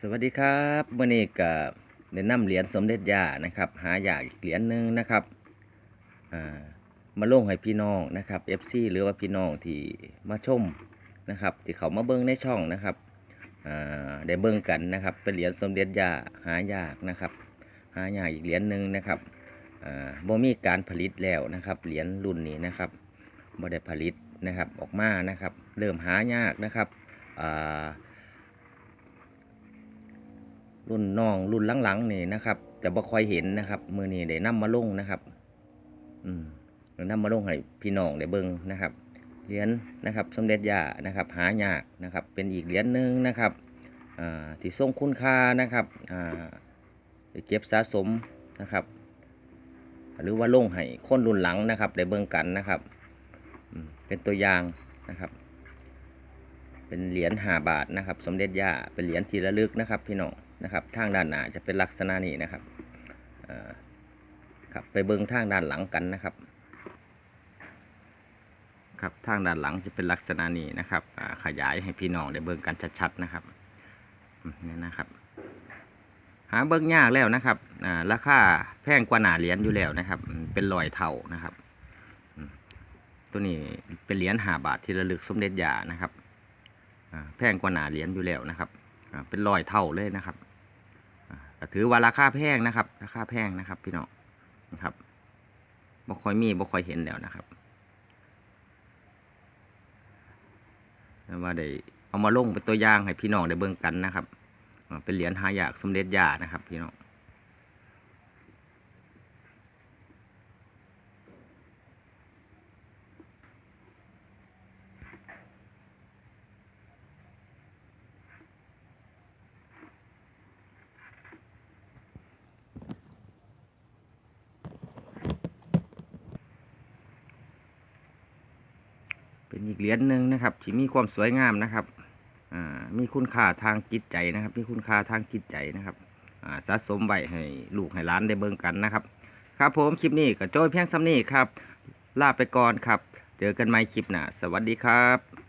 สวัสดีครับวันนี้ก็ได้นำเหรียญสมเด็จย่านะครับ หาอยากเหรียญหนึ่งนะครับามาลงให้พี่น้องนะครับ FC หรือว่าพี่น้องที่มาชมนะครับ ที่เขามาเบิ้งในช่องนะครับอ่าได้เบิ้งกันนะครับ เป็นเหรียญสมเด็จย่าหายากนะครับ หายากอีกเหรียญหนึ่งนะครับอ่าบ่มีการผลิตแล้วนะครับเหรียญรุ่นนี้นะครับบ่ได้ผลิตนะครับออกมานะครับ เริ่มหายากนะครับอ่า รุ่นน้องรุ่นหลังๆนี่นะครับจะบ่ค่อยเห็นนะครับ มือนี้ได้นำมาลงนะครับ อืมได้นำมาลงให้พี่น้องได้เบิ่งนะครับเหรียญนะครับสมเด็จย่านะครับ หายากนะครับ เป็นอีกเหรียญหนึ่งนะครับอ่าที่ทรงคุณค่านะครับอ่าได้เก็บสะสมนะครับ หรือว่าลงให้คนรุ่นหลังนะครับได้เบิ่งกันนะครับเป็นตัวอย่างนะครับ เป็นเหรียญหาบาทนะครับ สมเด็จย่าเป็นเหรียญที่ระลึกนะครับ พี่น้อง นะครับทางด้านหน้าจะเป็นลักษณะนี้นะครับครับไปเบิ้งทางด้านหลังกันนะครับ ครับทางด้านหลังจะเป็นลักษณะนี้นะครับขยายให้พี่น้องได้เบิ้งกันชัดๆนะครับนี่นะครับหาเบิ้งยากแล้วนะครับอ่าราคาแพงกว่าหนาเหรียญอยู่แล้วนะครับ เป็นรอยเท่านะครับ ตัวนี้เป็นเหรียญหาบาทที่ระลึกสมเด็จยานะครับอ่าแพงกว่าหนาเหรียญอยู่แล้วนะครับอ่าเป็นร้อยเท่าเลยนะครับ ก็ถือว่าราคาแพงนะครับ ราคาแพงนะครับ พี่น้องนะครับบ่ค่อยมีบ่ค่อยเห็นแล้วนะครับแต่ว่าได้เอามาลงเป็นตัวอย่างให้พี่น้องได้เบิ่งกันนะครับเป็นเหรียญหายากสมเด็จยานะครับ พี่น้อง เป็นอีกเหรียญหนึ่งนะครับ ที่มีความสวยงามนะครับมีคุณค่าทางจิตใจนะครับ มีคุณค่าทางจิตใจนะครับสะสมไว้ให้ลูกให้หลานได้เบิ่งกันนะครับ ครับผมคลิปนี้ก็โจ้ยเพียงซ้ำนี้ครับ ลาไปก่อนครับ เจอกันใหม่คลิปหน้าสวัสดีครับ